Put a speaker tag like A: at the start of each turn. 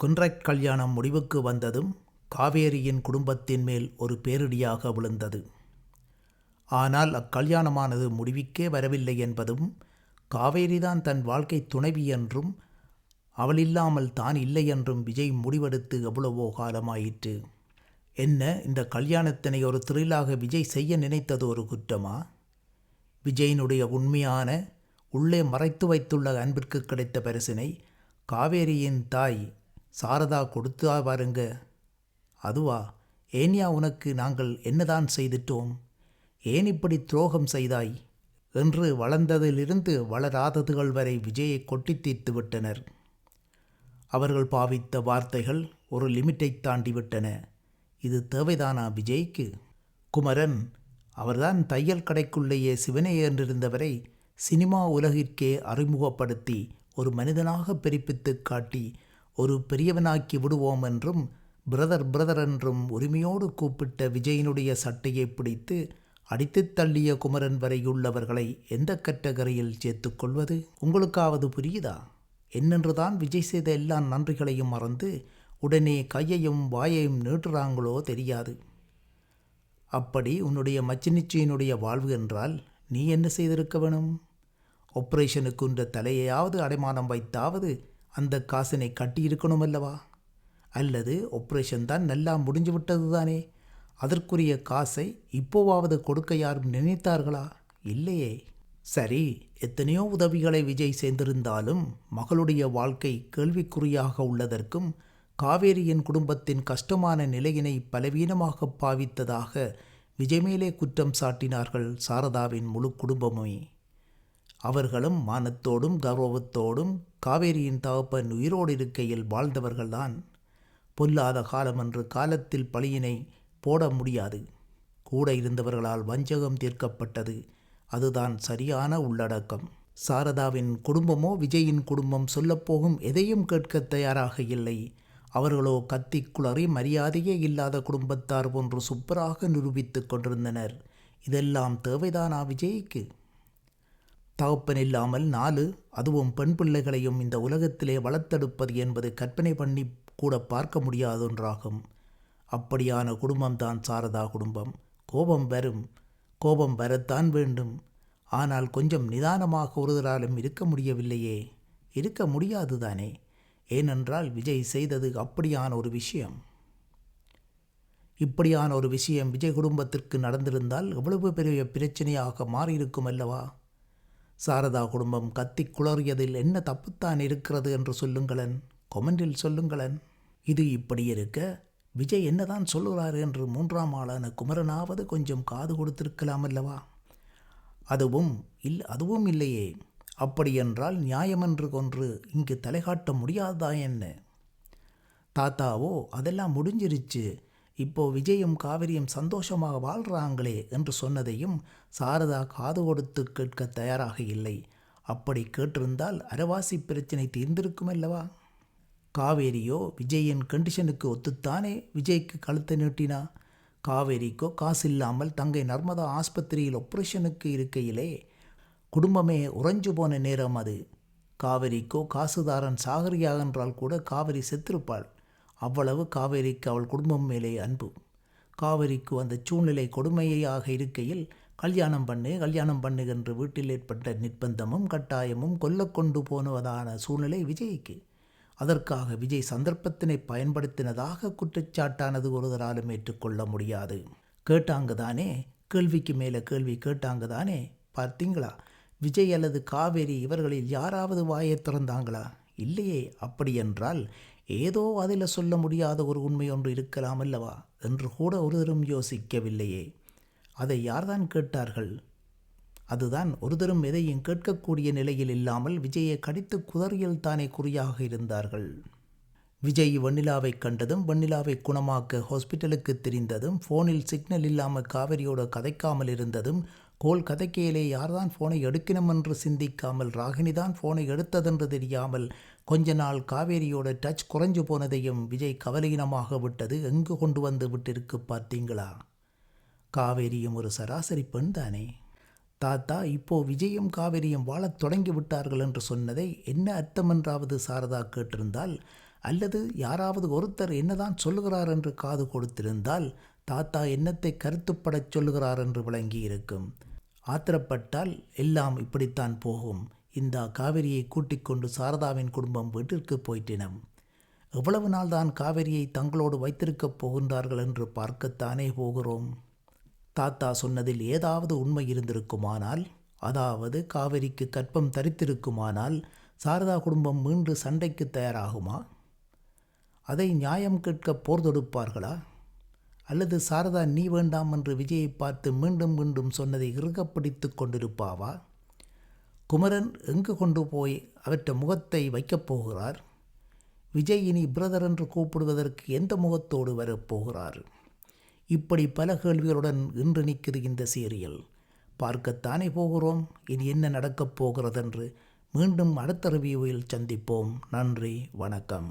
A: குன்றைக் கல்யாணம் முடிவுக்கு வந்ததும் காவேரியின் குடும்பத்தின் மேல் ஒரு பேரிடியாக விழுந்தது. ஆனால் அக்கல்யாணமானது முடிவுக்கே வரவில்லை என்பதும் காவேரிதான் தன் வாழ்க்கை துணைவி என்றும் அவள் இல்லாமல் தான் இல்லை என்றும் விஜய் முடிவெடுத்து எவ்வளவோ காலமாயிற்று. என்ன இந்த கல்யாணத்தினை ஒரு திரிலாக விஜய் செய்ய நினைத்தது ஒரு குற்றமா? விஜயினுடைய உண்மையான உள்ளே மறைத்து வைத்துள்ள அன்பிற்கு கிடைத்த பரிசினை காவேரியின் தாய் சாரதா கொடுத்தா பாருங்க. அதுவா ஏன்யா உனக்கு நாங்கள் என்னதான் செய்துட்டோம்? ஏன் இப்படி துரோகம் செய்தாய்? என்று வளர்ந்ததிலிருந்து வளராததுகள் வரை விஜயை கொட்டி தீர்த்து விட்டனர். அவர்கள் பாவித்த வார்த்தைகள் ஒரு லிமிட்டை தாண்டி விட்டன இது தேவைதானா விஜய்க்கு? குமரன் அவர்தான் தையல் கடைக்குள்ளேயே சிவனே என்றிருந்தவரை சினிமா உலகிற்கே அறிமுகப்படுத்தி ஒரு மனிதனாக பிரிப்பித்து காட்டி ஒரு பெரியவனாக்கி விடுவோம் என்றும் பிரதர் பிரதர் என்றும் உரிமையோடு கூப்பிட்ட விஜயனுடைய சட்டையை பிடித்து அடித்துத் தள்ளிய குமரன் வரையுள்ளவர்களை எந்த கட்டகரையில் சேர்த்துக்கொள்வது உங்களுக்காவது புரியுதா? என்னென்றுதான் விஜய் செய்த எல்லா நன்றிகளையும் மறந்து உடனே கையையும் வாயையும் நீட்டுறாங்களோ தெரியாது. அப்படி உன்னுடைய மச்சினிச்சியினுடைய வாழ்வு என்றால் நீ என்ன செய்திருக்க வேணும்? ஆப்ரேஷனுக்கு உன்ற தலையையாவது அடைமானம் வைத்தாவது அந்த காசினை கட்டியிருக்கணும் அல்லவா அல்லது ஆப்ரேஷன் தான் நல்லா முடிஞ்சு விட்டது தானே? அதற்குரிய காசை இப்போவாவது கொடுக்க யாரும் நினைத்தார்களா? இல்லையே. சரி எத்தனையோ உதவிகளை விஜய் செய்திருந்தாலும் மகளுடைய வாழ்க்கை கேள்விக்குறியாக உள்ளதற்கும் காவேரியின் குடும்பத்தின் கஷ்டமான நிலையினை பலவீனமாக பாவித்ததாக விஜய் மேலே குற்றம் சாட்டினார்கள் சாரதாவின் முழு குடும்பமே அவர்களும் மானத்தோடும் கௌரவத்தோடும் காவேரியின் தகப்பன் உயிரோடு இருக்கையில் வாழ்ந்தவர்கள்தான். பொல்லாத காலம் என்று காலத்தில் பழியினை போட முடியாது. கூட இருந்தவர்களால் வஞ்சகம் தீர்க்கப்பட்டது. அதுதான் சரியான உள்ளடக்கம். சாரதாவின் குடும்பமோ விஜயின் குடும்பம் சொல்லப்போகும் எதையும் கேட்க தயாராக இல்லை. அவர்களோ கத்தி குளறி மரியாதையே இல்லாத குடும்பத்தார் போன்று சூப்பராக நிரூபித்துக் கொண்டிருந்தனர். இதெல்லாம் தேவைதானா விஜய்க்கு? தகப்பன் இல்லாமல் நாலு அதுவும் பெண் பிள்ளைகளையும் இந்த உலகத்திலே வளர்த்தெடுப்பது என்பது கற்பனை பண்ணி கூட பார்க்க முடியாத ஒன்றாகும் அப்படியான குடும்பம்தான் சாரதா குடும்பம். கோபம் வரும். கோபம் வரத்தான் வேண்டும். ஆனால் கொஞ்சம் நிதானமாக ஒருதராலும் இருக்க முடியவில்லையே. இருக்க முடியாது தானே ஏனென்றால் விஜய் செய்தது அப்படியான ஒரு விஷயம். இப்படியான ஒரு விஷயம் விஜய் குடும்பத்திற்கு நடந்திருந்தால் எவ்வளவு பெரிய பிரச்சனையாக மாறியிருக்கும் அல்லவா? சாரதா குடும்பம் கத்தி குளறியதில் என்ன தப்புத்தான் இருக்கிறது என்று சொல்லுங்களேன். கொமெண்டில் சொல்லுங்களேன். இது இப்படி இருக்க விஜய் என்னதான் சொல்லுகிறார் என்று மூன்றாம் ஆளான குமரனாவது கொஞ்சம் காது கொடுத்திருக்கலாம் அல்லவா? அதுவும் இல் அதுவும் இல்லையே. அப்படியென்றால் நியாயமென்று கொன்று இங்கு தலைகாட்ட முடியாதா என்ன? தாத்தாவோ அதெல்லாம் முடிஞ்சிருச்சு. இப்போ விஜயும் காவிரியும் சந்தோஷமாக வாழ்கிறாங்களே என்று சொன்னதையும் சாரதா காது கொடுத்து கேட்க தயாராக இல்லை. அப்படி கேட்டிருந்தால் அரவாசி பிரச்சனை தீர்ந்திருக்கும் அல்லவா? காவேரியோ விஜயின் கண்டிஷனுக்கு ஒத்துத்தானே? விஜய்க்கு கழுத்தை நீட்டினா? காவேரிக்கோ காசு இல்லாமல் தங்கை நர்மதா ஆஸ்பத்திரியில் ஆப்ரேஷனுக்கு இருக்கையிலே? குடும்பமே உறைஞ்சு போன நேரம் அது. காவேரிக்கோ காசுதாரன் சாகரியா என்றால் கூட காவேரி செத்திருப்பாள். அவ்வளவு காவேரிக்கு அவள் குடும்பம் மேலே அன்பு. காவேரிக்கு அந்த சூழ்நிலை கொடுமையாக இருக்கையில் கல்யாணம் பண்ணு கல்யாணம் பண்ணு என்று வீட்டில் ஏற்பட்ட நிர்பந்தமும் கட்டாயமும் கொல்ல கொண்டு போனதான சூழ்நிலை விஜய்க்கு. அதற்காக விஜய் சந்தர்ப்பத்தினை பயன்படுத்தினதாக குற்றச்சாட்டானது ஒருவராலும் ஏற்றுக்கொள்ள முடியாது. கேட்டாங்க தானே கேள்விக்கு மேலே கேள்வி கேட்டாங்க தானே பார்த்தீங்களா? விஜய் அல்லது காவேரி இவர்களில் யாராவது வாயை திறந்தாங்களா? இல்லையே அப்படியென்றால் ஏதோ அதில் சொல்ல முடியாத ஒரு உண்மை ஒன்று இருக்கலாம் அல்லவா? என்று கூட ஒருதரும் யோசிக்கவில்லையே. அதை யார்தான் கேட்டார்கள்? அதுதான் ஒருதரும் எதையும் கேட்கக்கூடிய நிலையில் இல்லாமல் விஜயை கடித்து குதறியல் தானே குறியாக இருந்தார்கள். விஜய் வெண்ணிலாவை கண்டதும் வெண்ணிலாவை குணமாக்க ஹாஸ்பிட்டலுக்கு தெரிந்ததும் ஃபோனில் சிக்னல் இல்லாமல் காவிரியோடு கதைக்காமல் இருந்ததும் கோல் கதைக்கையிலே யார்தான் ஃபோனை எடுக்கணும் என்று சிந்திக்காமல் ராகினிதான் ஃபோனை எடுத்ததென்று தெரியாமல் கொஞ்ச நாள் காவேரியோட டச் குறைஞ்சு போனதையும் விஜய் கவலையினமாக விட்டது. எங்கு கொண்டு வந்து விட்டிருக்கு பார்த்தீங்களா? காவேரியும் ஒரு சராசரி பெண் தானே. தாத்தா இப்போ விஜயும் காவேரியும் வாழத் தொடங்கி விட்டார்கள் என்று சொன்னதை என்ன அர்த்தமென்றாவது சாரதா கேட்டிருந்தால் அல்லது யாராவது ஒருத்தர் என்னதான் சொல்லுகிறார் என்று காது கொடுத்திருந்தால் தாத்தா என்னத்தை கருத்துப்படச் சொல்லுகிறார் என்று விளங்கியிருக்கும். ஆத்திரப்பட்டால் எல்லாம் இப்படித்தான் போகும். இந்த காவிரியை கூட்டிக் கொண்டு சாரதாவின் குடும்பம் வீட்டிற்கு போயிட்டினம். எவ்வளவு நாள்தான் காவிரியை தங்களோடு வைத்திருக்கப் போகின்றார்கள் என்று பார்க்கத்தானே போகிறோம். தாத்தா சொன்னதில் ஏதாவது உண்மை இருந்திருக்குமானால் அதாவது காவிரிக்கு கற்பம் தரித்திருக்குமானால் சாரதா குடும்பம் மீண்டு சண்டைக்கு தயாராகுமா? அதை நியாயம் கேட்க போர் தொடுப்பார்களா? அல்லது சாரதா நீ வேண்டாம் என்று விஜயை பார்த்து மீண்டும் மீண்டும் சொன்னதை இறுகப்பிடித்து கொண்டிருப்பாவா? குமரன் எங்கு கொண்டு போய் அவற்றை முகத்தை வைக்கப் போகிறார்? விஜய் இனி பிரதர் என்று கூப்பிடுவதற்கு எந்த முகத்தோடு வரப்போகிறார் இப்படி பல கேள்விகளுடன் இன்று நிற்கிறது இந்த சீரியல். பார்க்கத்தானே போகிறோம்? இனி என்ன நடக்கப் போகிறதென்று மீண்டும் அடுத்த ரிவியூவில் சந்திப்போம். நன்றி வணக்கம்.